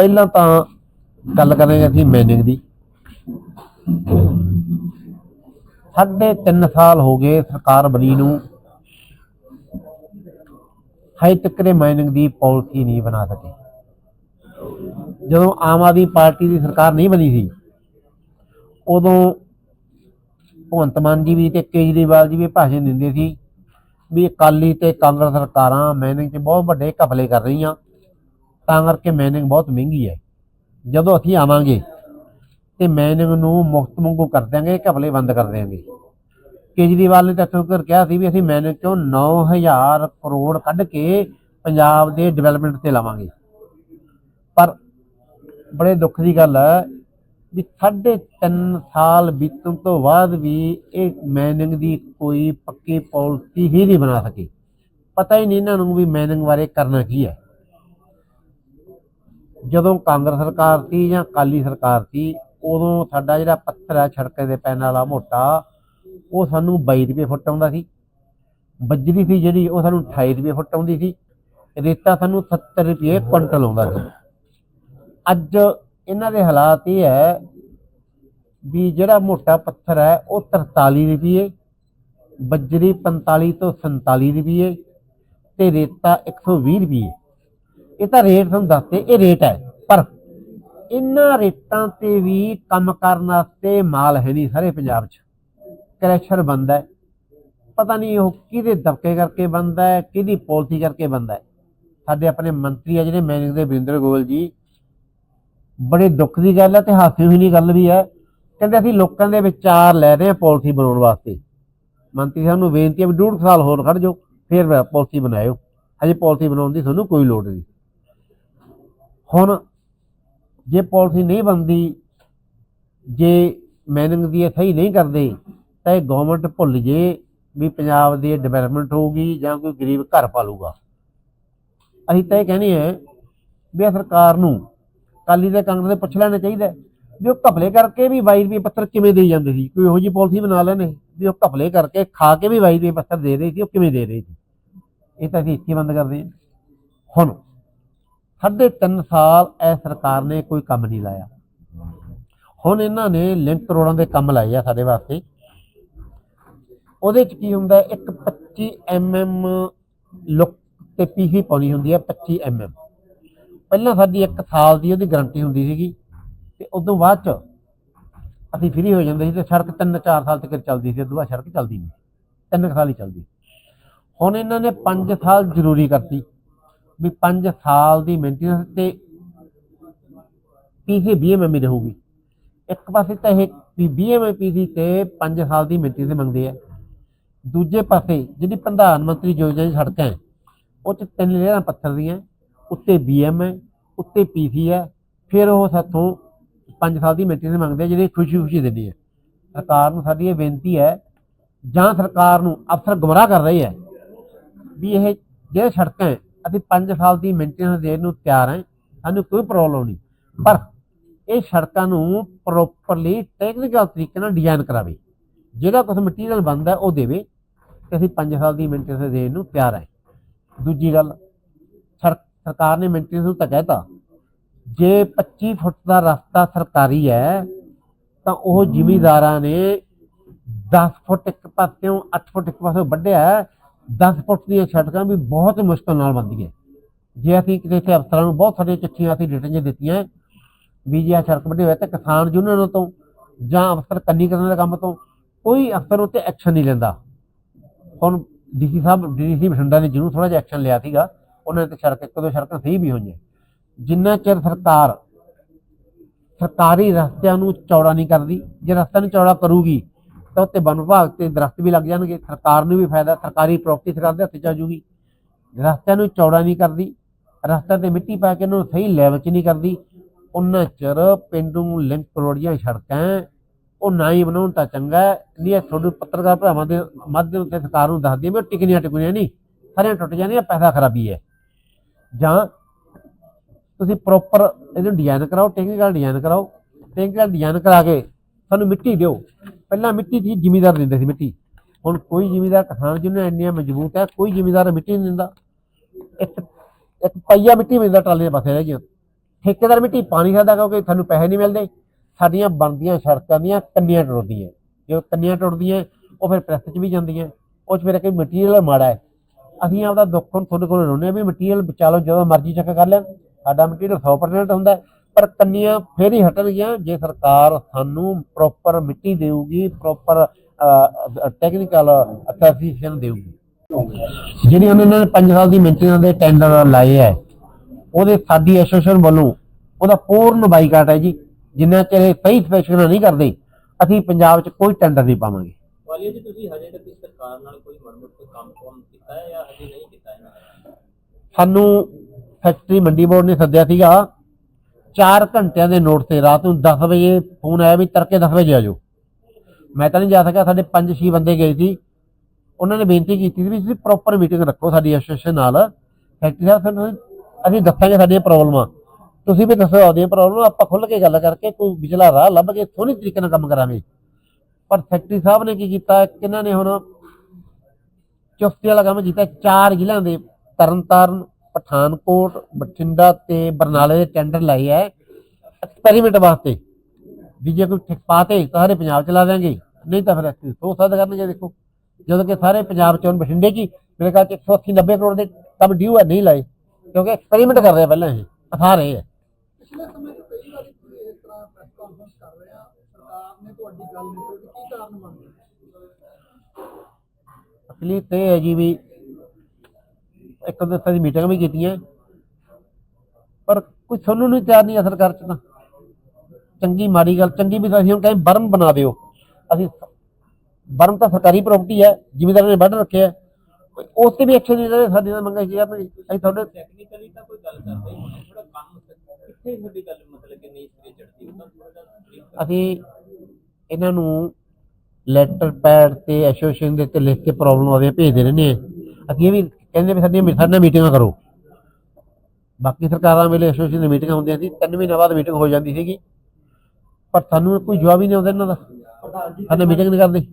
ਪਹਿਲਾਂ ਤਾਂ ਗੱਲ ਕਰਾਂਗੇ ਅਸੀਂ ਮੈਨਿੰਗ ਦੀ। ਸਾਢੇ 3 ਸਾਲ ਹੋ ਗਏ ਸਰਕਾਰ ਬਣੀ ਨੂੰ। ਹਾਈ ਤੱਕ ਦੇ ਮਾਈਨਿੰਗ ਦੀ ਪਾਲਿਸੀ ਨਹੀਂ ਬਣਾ ਸਕੇ। ਜਦੋਂ ਆਮ ਆਦਮੀ ਪਾਰਟੀ ਦੀ ਸਰਕਾਰ ਨਹੀਂ ਬਣੀ ਸੀ, ਉਦੋਂ ਭਗਵੰਤ ਮਾਨ ਜੀ ਵੀ ਤੇ ਕੇਜਰੀਵਾਲ ਜੀ ਵੀ ਭਾਸ਼ਣ ਦਿੰਦੇ ਸੀ ਵੀ ਅਕਾਲੀ ਤੇ ਕਾਂਗਰਸ ਸਰਕਾਰਾਂ ਮਾਈਨਿੰਗ 'ਚ ਬਹੁਤ ਵੱਡੇ ਘਪਲੇ ਕਰ ਰਹੀਆਂ। ਤਾਂ ਕਰਕੇ ਮਾਈਨਿੰਗ ਬਹੁਤ ਮਹਿੰਗੀ ਹੈ। ਜਦੋਂ ਅਸੀਂ ਆਵਾਂਗੇ ਤੇ ਮਾਈਨਿੰਗ ਨੂੰ ਮੁਫ਼ਤ ਮੰਗੂ ਕਰ ਦਿਆਂਗੇ, ਘਪਲੇ ਬੰਦ ਕਰ ਦਿਆਂਗੇ। ਕੇਜਰੀਵਾਲ ਨੇ ਤਾਂ ਠੋਕਰ ਕਿਹਾ ਸੀ ਵੀ ਅਸੀਂ ਮੈਨਿੰਗ ਚੋਂ 9000 ਕਰੋੜ ਕੱਢ ਕੇ ਪੰਜਾਬ ਦੇ ਡਿਵੈਲਪਮੈਂਟ ਤੇ ਲਾਵਾਂਗੇ। ਪਰ ਬੜੇ ਦੁੱਖ ਦੀ ਗੱਲ ਹੈ ਵੀ ਸਾਢੇ ਤਿੰਨ ਸਾਲ ਬੀਤਣ ਤੋਂ ਬਾਅਦ ਵੀ ਇਹ ਮਾਈਨਿੰਗ ਦੀ ਕੋਈ ਪੱਕੀ ਪਾਲਿਸੀ ਹੀ ਨਹੀਂ ਬਣਾ ਸਕੀ। ਪਤਾ ਹੀ ਨਹੀਂ ਇਹਨਾਂ ਨੂੰ ਵੀ ਮਾਈਨਿੰਗ ਬਾਰੇ ਕਰਨਾ ਕੀ ਹੈ। ਜਦੋਂ ਕਾਂਗਰਸ ਸਰਕਾਰ ਸੀ ਜਾਂ ਕਾਲੀ ਸਰਕਾਰ ਸੀ, ਉਦੋਂ ਸਾਡਾ ਜਿਹੜਾ ਪੱਥਰ ਹੈ ਛੜਕੇ ਦੇ ਪੈਣ ਵਾਲਾ ਮੋਟਾ, ਉਹ ਸਾਨੂੰ 22 ਰੁਪਏ ਫੁੱਟ ਆਉਂਦਾ ਸੀ। ਬੱਜਰੀ ਸੀ ਜਿਹੜੀ, ਉਹ ਸਾਨੂੰ 28 ਰੁਪਏ ਫੁੱਟ ਆਉਂਦੀ ਸੀ। ਰੇਤਾ ਸਾਨੂੰ 70 ਰੁਪਏ ਕੁਇੰਟਲ ਆਉਂਦਾ ਸੀ। ਅੱਜ ਇਹਨਾਂ ਦੇ ਹਾਲਾਤ ਇਹ ਹੈ ਵੀ ਜਿਹੜਾ ਮੋਟਾ ਪੱਥਰ ਹੈ, ਉਹ 43 ਰੁਪਏ ਬੱਜਰੀ 45 ਤੋਂ 47 ਰੁਪਏ ਤੇ ਰੇਤਾ 120 ਰੁਪਏ। ਇਹ ਤਾਂ ਰੇਟ ਤੁਹਾਨੂੰ ਦੱਸਦੇ ਇਹ ਰੇਟ ਹੈ, ਪਰ ਇਹਨਾਂ ਰੇਟਾਂ ਤੇ ਵੀ ਕੰਮ ਕਰਨ ਵਾਸਤੇ ਮਾਲ ਹੈ ਨਹੀਂ ਸਾਰੇ ਪੰਜਾਬ 'ਚ। ਕ੍ਰੈਸ਼ਰ ਬੰਦਾ ਹੈ। ਪਤਾ ਨਹੀਂ ਉਹ ਕਿਹਦੇ ਦਬਕੇ ਕਰਕੇ ਬੰਦਾ ਹੈ, ਕਿਹਦੀ ਪਾਲਿਸੀ ਕਰਕੇ ਬੰਦਾ ਹੈ। ਸਾਡੇ ਆਪਣੇ ਮੰਤਰੀ ਆ ਜਿਹੜੇ ਮੈਨੇਜਰ ਦੇ ਵਰਿੰਦਰ ਗੋਇਲ ਜੀ, ਬੜੇ ਦੁੱਖ ਦੀ ਗੱਲ ਹੈ ਤੇ ਹਾਸੇ ਹੋਈ ਗੱਲ ਵੀ ਹੈ। ਕਹਿੰਦੇ ਅਸੀਂ ਲੋਕਾਂ ਦੇ ਵਿਚਾਰ ਲੈ ਰਹੇ ਹਾਂ ਪਾਲਿਸੀ ਬਣਾਉਣ ਵਾਸਤੇ। ਮੰਤਰੀ ਸਾਹਿਬ ਨੂੰ ਬੇਨਤੀ ਹੈ ਵੀ ਡੂਢ ਸਾਲ ਹੋਰ ਖੜ ਜਾਓ, ਫਿਰ ਪਾਲਿਸੀ ਬਣਾਇਓ। ਹਜੇ ਪਾਲਿਸੀ ਬਣਾਉਣ ਦੀ ਤੁਹਾਨੂੰ ਕੋਈ ਲੋੜ ਨਹੀਂ। ਹੁਣ ਜੇ ਪਾਲਿਸੀ ਨਹੀਂ ਬਣਦੀ, ਜੇ ਮੈਨਿੰਗ ਦੀ ਇਹ ਸਹੀ ਨਹੀਂ ਕਰਦੇ, ਤਾਂ ਇਹ ਗਵਰਨਮੈਂਟ ਭੁੱਲ ਜੇ ਵੀ ਪੰਜਾਬ ਦੀ ਡਿਵੈਲਪਮੈਂਟ ਹੋਊਗੀ ਜਾਂ ਕੋਈ ਗਰੀਬ ਘਰ ਪਾਲੂਗਾ। ਅਸੀਂ ਤਾਂ ਇਹ ਕਹਿੰਦੇ ਆ ਵੀ ਇਹ ਸਰਕਾਰ ਨੂੰ ਕਾਲੀ ਤੇ ਕਾਂਗਰਸ ਦੇ ਪੁੱਛ ਲੈਣਾ ਚਾਹੀਦਾ ਵੀ ਉਹ ਘਪਲੇ ਕਰਕੇ ਵੀ 22 ਰੁਪਏ ਪੱਤਰ ਕਿਵੇਂ ਦੇ ਜਾਂਦੇ ਸੀ, ਕੋਈ ਇਹੋ ਜਿਹੀ ਪਾਲਿਸੀ ਬਣਾ ਲੈਣੇ ਵੀ ਉਹ ਘਪਲੇ ਕਰਕੇ ਖਾ ਕੇ ਵੀ 22 ਰੁਪਏ ਪੱਥਰ ਦੇ ਰਹੇ ਸੀ, ਉਹ ਕਿਵੇਂ ਦੇ ਰਹੇ ਸੀ। ਇਹ ਤਾਂ ਅਸੀਂ ਇੱਥੇ ਬੰਦ ਕਰਦੇ ਹਾਂ। ਹੁਣ ਸਾਢੇ ਤਿੰਨ ਸਾਲ ਇਹ ਸਰਕਾਰ ਨੇ ਕੋਈ ਕੰਮ ਨਹੀਂ ਲਾਇਆ। ਹੁਣ ਇਹਨਾਂ ਨੇ ਲਿੰਕ ਕਰੋੜਾਂ ਦੇ ਕੰਮ ਲਾਏ ਆ ਸਾਡੇ ਵਾਸਤੇ। ਉਹਦੇ ਚ ਕੀ ਹੁੰਦਾ ਹੈ? ਇੱਕ 25 ਐਮਐਮ ਲੁੱਕ ਤੇ ਪੀਸੀ ਪਾਉਣੀ ਹੁੰਦੀ ਹੈ 25 ਐਮਐਮ ਪਹਿਲਾਂ ਸਾਡੀ 1 ਸਾਲ ਦੀ ਉਹਦੀ ਗਾਰੰਟੀ ਹੁੰਦੀ ਸੀਗੀ ਤੇ ਉਦੋਂ ਬਾਅਦ ਚ ਅਸੀਂ ਫ੍ਰੀ ਹੋ ਜਾਂਦੇ ਸੀ ਤੇ ਸੜਕ 3-4 ਸਾਲ ਤੱਕ ਚੱਲਦੀ ਸੀ, ਉਦੋਂ ਬਾਅਦ ਸੜਕ ਚੱਲਦੀ ਨਹੀਂ ਤਿੰਨ ਕੁ ਸਾਲ ਹੀ ਚੱਲਦੀ। ਹੁਣ ਇਹਨਾਂ ਨੇ 5 ਸਾਲ ਜ਼ਰੂਰੀ ਕਰਤੀ। ਵੀ 5 ਸਾਲ ਦੀ ਮੇਨਟੇਨੈਂਸ ਤੇ ਪੀਸੀ ਬੀਐਮਐਮ ਹੀ ਰਹੂਗੀ। ਇੱਕ ਪਾਸੇ ਤਾਂ ਇਹ ਵੀ ਬੀਐਮਐਮ ਪੀਸੀ ਤੇ 5 ਸਾਲ ਦੀ ਮੇਨਟੇਨੈਂਸ ਮੰਗਦੇ ਆ। ਦੂਜੇ ਪਾਸੇ ਜਿਹੜੀ ਪ੍ਰਧਾਨ ਮੰਤਰੀ ਯੋਜਨਾ ਦੀ ਸੜਕਾਂ ਹੈ, ਉਹ ਚ ਤਿੰਨ ਲੇਅਰਾਂ ਪੱਥਰ ਦੀਆਂ, ਉੱਤੇ ਬੀਐਮ ਹੈ ਉੱਤੇ ਪੀਸੀ ਹੈ ਫਿਰ ਉਹ ਸਾਥੋਂ 5 ਸਾਲ ਦੀ ਮੇਨਟੇਨੈਂਸ ਮੰਗਦੇ ਆ, ਜਿਹੜੀ ਖੁਸ਼ੀ ਖੁਸ਼ੀ ਦਿੰਦੀ ਹੈ ਸਰਕਾਰ ਨੂੰ ਸਾਡੀ ਇਹ ਬੇਨਤੀ ਹੈ, ਜਾਂ ਸਰਕਾਰ ਨੂੰ ਅਫਸਰ ਗੁੰਮਰਾਹ ਕਰ ਰਹੀ ਹੈ ਵੀ ਇਹ ਜਿਹੜੇ ਸੜਕਾਂ ਅਸੀਂ 5 ਸਾਲ ਦੀ ਮੇਨਟੇਨੈਂਸ ਦੇਣ ਨੂੰ ਤਿਆਰ ਹਾਂ, ਸਾਨੂੰ ਕੋਈ ਪ੍ਰੋਬਲਮ ਨਹੀਂ। ਪਰ ਇਹ ਸੜਕਾਂ ਨੂੰ ਪ੍ਰੋਪਰਲੀ ਟੈਕਨੀਕਲ ਤਰੀਕੇ ਨਾਲ ਡਿਜ਼ਾਈਨ ਕਰਾਵੇ। ਜਿਹੜਾ ਕੁਝ ਮਟੀਰੀਅਲ ਬਣਦਾ, ਉਹ ਦੇਵੇ ਤੇ ਅਸੀਂ 5 ਸਾਲ ਦੀ ਮੇਨਟੇਨੈਂਸ ਦੇਣ ਨੂੰ ਤਿਆਰ ਹਾਂ। ਦੂਜੀ ਗੱਲ, ਸਰ- ਸਰਕਾਰ ਨੇ ਮੇਨਟੇਨੈਂਸ ਨੂੰ ਤਾਂ ਕਹਿਤਾ, ਜੇ 25 ਫੁੱਟ ਦਾ ਰਸਤਾ ਸਰਕਾਰੀ ਹੈ, ਤਾਂ ਉਹ ਜ਼ਿਮੀਦਾਰਾਂ ਨੇ 10 ਫੁੱਟ ਇੱਕ ਪਾਸਿਓਂ 8 ਫੁੱਟ ਇੱਕ ਪਾਸਿਓਂ ਵੱਢਿਆ 10 ਫੁੱਟ ਦੀਆਂ ਸੜਕਾਂ ਵੀ ਬਹੁਤ ਮੁਸ਼ਕਲ ਨਾਲ ਬਣਦੀਆਂ। ਜੇ ਅਸੀਂ ਕਿਸੇ ਇੱਥੇ ਅਫਸਰਾਂ ਨੂੰ ਬਹੁਤ ਸਾਰੀਆਂ ਚਿੱਠੀਆਂ ਅਸੀਂ ਰਿਟਨ 'ਚ ਦਿੱਤੀਆਂ, ਵੀ ਜੇ ਆਹ ਸੜਕ ਵੱਢੀ ਹੋਇਆ ਤਾਂ ਕਿਸਾਨ ਯੂਨੀਅਨਾਂ ਤੋਂ ਜਾਂ ਅਫਸਰ ਕੰਨੀ ਕਰਨ ਦੇ ਕੰਮ ਤੋਂ ਕੋਈ ਅਫਸਰ ਉੱਤੇ ਐਕਸ਼ਨ ਨਹੀਂ ਲੈਂਦਾ। ਹੁਣ ਡੀਸੀ ਸਾਹਿਬ, ਡੀਸੀ ਬਠਿੰਡਾ ਨੇ ਜਿਹਨੂੰ ਥੋੜਾ ਜਿਹਾ ਐਕਸ਼ਨ ਲਿਆ ਸੀਗਾ, ਉਹਨਾਂ ਨੇ ਤੇ ਸੜਕ, ਇੱਕ ਦੋ ਸੜਕਾਂ ਸਹੀ ਵੀ ਹੋਈਆਂ। ਜਿੰਨਾ ਚਿਰ ਸਰਕਾਰ, ਸਰਕਾਰੀ ਰਸਤਿਆਂ ਨੂੰ ਚੌੜਾ ਨਹੀਂ ਕਰਦੀ, ਜੇ ਰਸਤਾ ਨੂੰ ਚੌੜਾ ਕਰੂਗੀ ਤਾਂ ਉੱਤੇ ਵਨ ਵਿਭਾਗ ਤੇ ਦਰਖਤ ਵੀ ਲੱਗ ਜਾਣਗੇ, ਸਰਕਾਰ ਨੂੰ ਵੀ ਫਾਇਦਾ, ਸਰਕਾਰੀ ਪ੍ਰਾਪਰਟੀ ਸਰਕਾਰ ਦੇ ਹੱਥ 'ਚ ਆ ਜੂਗੀ। ਰਸਤਿਆਂ ਨੂੰ ਚੌੜਾ ਨਹੀਂ ਕਰਦੀ ਰਸਤਾ ਤੇ ਮਿੱਟੀ ਪਾ ਕੇ ਉਹਨੂੰ ਸਹੀ ਲੈਵਲ 'ਚ ਨਹੀਂ ਕਰਦੀ। ਉਹਨਾਂ ਚਿਰ ਪਿੰਡੂ ਲਿੰਕ ਕਰੋੜੀਆਂ ਸੜਕਾਂ ਉਹ ਨਾ ਹੀ ਬਣਾਉਣ ਤਾਂ ਚੰਗਾ ਹੈ। ਨਹੀਂ, ਇਹ ਤੁਹਾਡੇ ਪੱਤਰਕਾਰ ਭਰਾਵਾਂ ਦੇ ਮਾਧਿਅਮ ਤੇ ਸਰਕਾਰ ਨੂੰ ਦੱਸਦੀ ਹੈ ਵੀ ਉਹ ਟਿਕਣੀਆਂ ਟਿਕਣੀਆਂ ਨਹੀਂ, ਸਾਰੀਆਂ ਟੁੱਟ ਜਾਂਦੀਆਂ ਪੈਸਾ ਖਰਾਬੀ ਹੈ ਜਾਂ ਤੁਸੀਂ ਪ੍ਰੋਪਰ ਇਹਨੂੰ ਡਿਜ਼ਾਈਨ ਕਰਾਓ ਟੈਕਨੀਕਲ ਡਿਜ਼ਾਈਨ ਕਰਾਓ ਟੈਕਨੀਕਲ ਡਿਜ਼ਾਈਨ ਕਰਾ ਕੇ ਸਾਨੂੰ ਮਿੱਟੀ ਦਿਓ। ਪਹਿਲਾਂ ਮਿੱਟੀ ਸੀ ਜ਼ਿਮੀਦਾਰ ਦਿੰਦੇ ਸੀ ਮਿੱਟੀ। ਹੁਣ ਕੋਈ ਜ਼ਿਮੀਦਾਰ ਕਿਸਾਨ ਜਿਹਨੇ ਇੰਨੀਆਂ ਮਜ਼ਬੂਤ ਹੈ, ਕੋਈ ਜ਼ਿਮੀਦਾਰ ਮਿੱਟੀ ਨਹੀਂ ਦਿੰਦਾ। ਇੱਕ ਇੱਕ ਪਈਆ ਮਿੱਟੀ ਮਿਲਦਾ ਟਰਾਲੇ ਦੇ ਪਾਸੇ ਰਹਿ ਗਿਆ ਠੇਕੇਦਾਰ ਮਿੱਟੀ ਪਾਣੀ ਨਹੀਂ ਕਿਉਂਕਿ ਸਾਨੂੰ ਪੈਸੇ ਨਹੀਂ ਮਿਲਦੇ। ਸਾਡੀਆਂ ਬਣਦੀਆਂ ਸੜਕਾਂ ਦੀਆਂ ਕੰਨੀਆਂ ਟੁੱਟਦੀਆਂ। ਜਦੋਂ ਕੰਨੀਆਂ ਟੁੱਟਦੀਆਂ, ਉਹ ਫਿਰ ਪ੍ਰੈਸ 'ਚ ਵੀ ਜਾਂਦੀਆਂ। ਉਹ 'ਚ ਫਿਰ ਕੋਈ ਮਟੀਰੀਅਲ ਮਾੜਾ ਹੈ। ਅਸੀਂ ਆਪਦਾ ਦੁੱਖ ਹੁਣ ਤੁਹਾਡੇ ਕੋਲ ਰੋਣੇ ਆ ਵੀ ਮਟੀਰੀਅਲ ਬਚਾ ਲਓ ਜਦੋਂ ਮਰਜ਼ੀ ਚੱਕ ਕਰ ਲੈਣ। ਸਾਡਾ ਮਟੀਰੀਅਲ 100% ਹੁੰਦਾ ਪਰ ਕੰਨੀਆਂ ਫੇਰ ਹੀ ਹਟਣਗੀਆਂ ਜੇ ਸਰਕਾਰ ਸਾਨੂੰ ਪ੍ਰੋਪਰ ਮਿੱਟੀ ਦੇਊਗੀ ਪ੍ਰੋਪਰ ਟੈਕਨੀਕਲ ਅਥੈਂਟੀਕੇਸ਼ਨ ਦੇਊਗੀ। ਜਿਹੜੀ ਉਹਨਾਂ ਨੇ 5 ਸਾਲ ਦੀ ਮੇਨਟੇਨੈਂਸ ਦੇ ਟੈਂਡਰ ਲਾਏ ਹੈ ਉਹਦੇ ਸਾਡੀ ਐਸੋਸੀਏਸ਼ਨ ਵੱਲੋਂ ਉਹਦਾ ਪੂਰਨ ਬਾਈਕਾਟ ਹੈ ਜੀ। ਜਿੰਨਾ ਚਿਰ ਇਹ ਸਹੀ ਸਪੈਸ਼ਲ ਨਹੀਂ ਕਰਦੇ ਅਸੀਂ ਪੰਜਾਬ 'ਚ ਕੋਈ ਟੈਂਡਰ ਨਹੀਂ ਪਾਵਾਂਗੇ। ਵਾਲੀਆ ਜੀ ਤੁਸੀਂ ਹਜੇ ਤੱਕ ਸਰਕਾਰ ਨਾਲ ਕੋਈ ਮਰਮਤ ਤੇ ਕੰਮ ਕੰਮ ਕੀਤਾ ਹੈ ਜਾਂ ਹਜੇ ਨਹੀਂ ਕੀਤਾ ਇਹਨਾਂ ਨੇ ਸਾਨੂੰ ਫੈਕਟਰੀ ਮੰਡੀ ਬੋਰਡ ਨੇ ਸੱਦਿਆ ਸੀਗਾ 4 ਘੰਟਿਆਂ ਦੇ ਨੋਟ ਤੇ, ਰਾਤ ਨੂੰ 10 ਵਜੇ ਫੋਨ ਆਇਆ ਵੀ ਤੜਕੇ 10 ਵਜੇ ਆ ਜਾਓ। ਮੈਂ ਤਾਂ ਨਹੀਂ ਜਾ ਸਕਿਆ, ਸਾਡੇ 5-6 ਬੰਦੇ ਗਏ ਸੀ। ਉਹਨਾਂ ਨੇ ਬੇਨਤੀ ਕੀਤੀ ਸੀ ਵੀ ਤੁਸੀਂ ਪ੍ਰੋਪਰ ਮੀਟਿੰਗ ਰੱਖੋ ਸਾਡੀ ਐਸੋਸੀਏਸ਼ਨ ਨਾਲ। ਫੈਕਟਰੀ ਸਾਹਿਬ, ਸਾਨੂੰ ਅਸੀਂ ਦੱਸਾਂਗੇ ਸਾਡੀਆਂ ਪ੍ਰੋਬਲਮਾਂ ਤੁਸੀਂ ਵੀ ਦੱਸੋ ਆਪਦੀਆਂ ਪ੍ਰੋਬਲਮ ਆਪਾਂ ਖੁੱਲ ਕੇ ਗੱਲ ਕਰਕੇ ਕੋਈ ਵਿਚਲਾ ਰਾਹ ਲੱਭ ਕੇ ਸੋਹਣੀ ਤਰੀਕੇ ਨਾਲ ਕੰਮ ਕਰਾਂਗੇ। ਪਰ ਫੈਕਟਰੀ ਸਾਹਿਬ ਨੇ ਕੀ ਕੀਤਾ ਕਿਹਨਾਂ ਨੇ ਹੁਣ ਚੁਸਤੀ ਵਾਲਾ ਕੰਮ ਕੀਤਾ, ਚਾਰ ਜ਼ਿਲ੍ਹਿਆਂ ਦੇ ਤਰਨਤਾਰਨ ਪਠਾਨਕੋਟ ਬਠਿੰਡਾ ਤੇ ਬਰਨਾਲੇ ਦੇ ਟੈਂਡਰ ਲਾਏ ਐ ਐਕਸਪੈਰੀਮੈਂਟ ਵਾਸਤੇ। ਵੀ ਜੇ ਕੋਈ ਠਿਕ ਪਾਤੇ ਤਾਂ ਸਾਰੇ ਪੰਜਾਬ ਚਲਾ ਦਿਆਂਗੇ। ਨਹੀਂ ਤਾਂ ਫਿਰ ਅਸੀਂ ਸੋ ਸਾਦ ਕਰਨਗੇ ਦੇਖੋ। ਜਦੋਂ ਕਿ ਸਾਰੇ ਪੰਜਾਬ ਚ ਹੁਣ ਬਠਿੰਡੇ ਕੀ ਮੇਰੇ ਖਿਆਲ ਚ 180 90 ਕਰੋੜ ਦੇ ਕੰਮ ਡਿਊ ਹੈ ਨਹੀਂ ਲਾਏ। ਕਿਉਂਕਿ ਐਕਸਪੈਰੀਮੈਂਟ ਕਰ ਰਹੇ ਪਹਿਲਾਂ ਇਹ ਅਥਾ ਰਹੇ ਆ। ਪਿਛਲੇ ਸਮੇਂ 'ਚ ਕਈ ਵਾਰੀ ਤੁਸੀਂ ਇਸ ਤਰ੍ਹਾਂ ਪ੍ਰੈਸ ਕਾਨਫਰੰਸ ਕਰ ਰਹੇ ਆ ਸਰਕਾਰ ਨੇ ਤੁਹਾਡੀ ਗੱਲ ਨਹੀਂ ਸੁਣੀ ਕੀ ਕਾਰਨ ਮੰਨਦੇ ਹੋ? ਅਸਲੀ ਤੇ ਹੈ ਜੀ ਵੀ ਇੱਕ ਦੋ ਦੀ ਮੀਟਿੰਗ ਵੀ ਕੀਤੀਆਂ। ਪਰ ਕੋਈ ਸੁਣਨ ਨੂੰ ਤਿਆਰ ਨਹੀਂ ਹੈ ਸਰਕਾਰ ਚ ਤਾਂ। ਚੰਗੀ ਮਾੜੀ ਗੱਲ ਚੰਗੀ ਵੀ ਤਾਂ ਅਸੀਂ ਹੁਣ ਕਹਿੰਦੇ ਬਰਮ ਬਣਾ ਦਿਓ। ਅਸੀਂ ਬਰਮ ਤਾਂ ਸਰਕਾਰੀ ਪ੍ਰਾਪਰਟੀ ਹੈ ਜ਼ਿਮੀਦਾਰਾਂ ਨੇ ਵੱਢ ਰੱਖਿਆ। ਉਸ ਤੇ ਵੀ ਐਕਸ਼ਨ ਨਹੀਂ ਰਹੇ ਸਾਡੀ ਤਾਂ ਮੰਗਾਈ ਕਰਨਗੇ ਅਸੀਂ ਤੁਹਾਡੇ ਟੈਕਨੀਕਲੀ ਤਾਂ ਕੋਈ ਗੱਲ ਕਰਦੇ ਹੀ ਥੋੜਾ ਕੰਮ ਕਿੱਥੇ ਤੁਹਾਡੀ ਗੱਲ ਮਤਲਬ ਕਿ ਨਹੀਂ ਸਿਰੇ ਚੜਦੀ ਥੋੜਾ ਅਸੀਂ ਇਹਨਾਂ ਨੂੰ ਲੈਟਰ ਪੈਡ ਤੇ ਐਸੋਸੀਏਸ਼ਨ ਦੇ ਤੇ ਲਿਖ ਕੇ ਪ੍ਰੋਬਲਮ ਆਵੇ ਭੇਜਦੇ ਰਹਿੰਦੇ ਹਾਂ। ਅਸੀਂ ਇਹ ਵੀ ਕਹਿੰਦੇ ਵੀ ਸਾਡੀਆਂ ਸਾਡੇ ਨਾਲ ਮੀਟਿੰਗਾਂ ਕਰੋ। ਬਾਕੀ ਸਰਕਾਰਾਂ ਵੇਲੇ ਐਸੋਸੀਏਸ਼ਨ ਦੀ ਮੀਟਿੰਗਾਂ ਹੁੰਦੀਆਂ ਸੀ, ਤਿੰਨ ਮਹੀਨੇ ਬਾਅਦ ਮੀਟਿੰਗ ਹੋ ਜਾਂਦੀ ਸੀਗੀ। ਪਰ ਸਾਨੂੰ ਕੋਈ ਜਵਾਬ ਹੀ ਨਹੀਂ ਆਉਂਦਾ ਇਹਨਾਂ ਦਾ। ਸਾਡੇ ਮੀਟਿੰਗ ਨਹੀਂ ਕਰਦੇ।